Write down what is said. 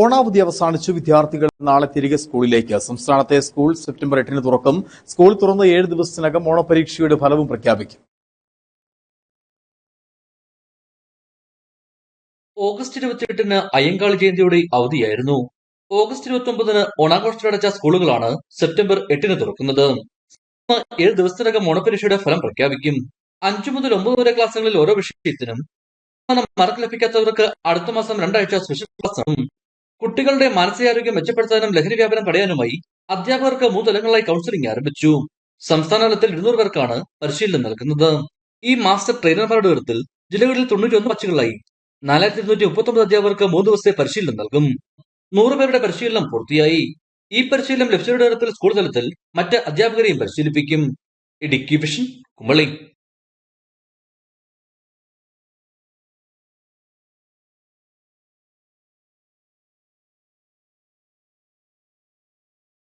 ഓണാവധി അവസാനിച്ചു വിദ്യാർത്ഥികൾ നാളെ തിരികെ സ്കൂളിലേക്ക്. സംസ്ഥാനത്തെ സ്കൂൾ സെപ്റ്റംബർ എട്ടിന് തുറക്കും. സ്കൂൾ തുറന്ന് ഏഴ് ദിവസത്തിനകം ഓണപരീക്ഷയുടെ ഫലവും പ്രഖ്യാപിക്കും. ഓഗസ്റ്റ് ഇരുപത്തിയെട്ടിന് അയ്യങ്കാളി ജയന്തിയുടെ അവധിയായിരുന്നു. ഓഗസ്റ്റ് ഇരുപത്തി ഒമ്പതിന് ഓണാഘോഷത്തിലടച്ച സ്കൂളുകളാണ് സെപ്റ്റംബർ എട്ടിന് തുറക്കുന്നത്. ഏഴ് ദിവസത്തിനകം ഓണപരീക്ഷയുടെ ഫലം പ്രഖ്യാപിക്കും. അഞ്ചു മുതൽ ഒമ്പത് വരെ ക്ലാസ്സുകളിൽ ഓരോ വിഷയത്തിനും മാർക്ക് ലഭിക്കാത്തവർക്ക് അടുത്ത മാസം രണ്ടാഴ്ച സ്പെഷ്യൽ ക്ലാസ് കുട്ടികളുടെ മാനസികാരോഗ്യം മെച്ചപ്പെടുത്താനും ലഹരി വ്യാപനം തടയാനുമായി അധ്യാപകർക്ക് മൂന്ന് തലങ്ങളായി കൗൺസിലിംഗ് ആരംഭിച്ചു. സംസ്ഥാന തലത്തിൽ ഇരുന്നൂറ് പേർക്കാണ് പരിശീലനം നൽകുന്നത്. ഈ മാസ്റ്റർ ട്രെയിനർമാരുടെ വിധത്തിൽ ജില്ലകളിൽ തൊണ്ണൂറ്റി ഒന്ന് ബാച്ചുകളായി നാലായിരത്തി ഇരുന്നൂറ്റി മുപ്പത്തി ഒമ്പത് അധ്യാപകർക്ക് മൂന്ന് ദിവസത്തെ പരിശീലനം നൽകും. നൂറ് പേരുടെ പരിശീലനം പൂർത്തിയായി. ഈ പരിശീലനം ലഭിച്ചവരുടെ തലത്തിൽ സ്കൂൾ തലത്തിൽ മറ്റ് അധ്യാപകരെയും പരിശീലിപ്പിക്കും. ഇടുക്കി വിഷൻ കുമളി.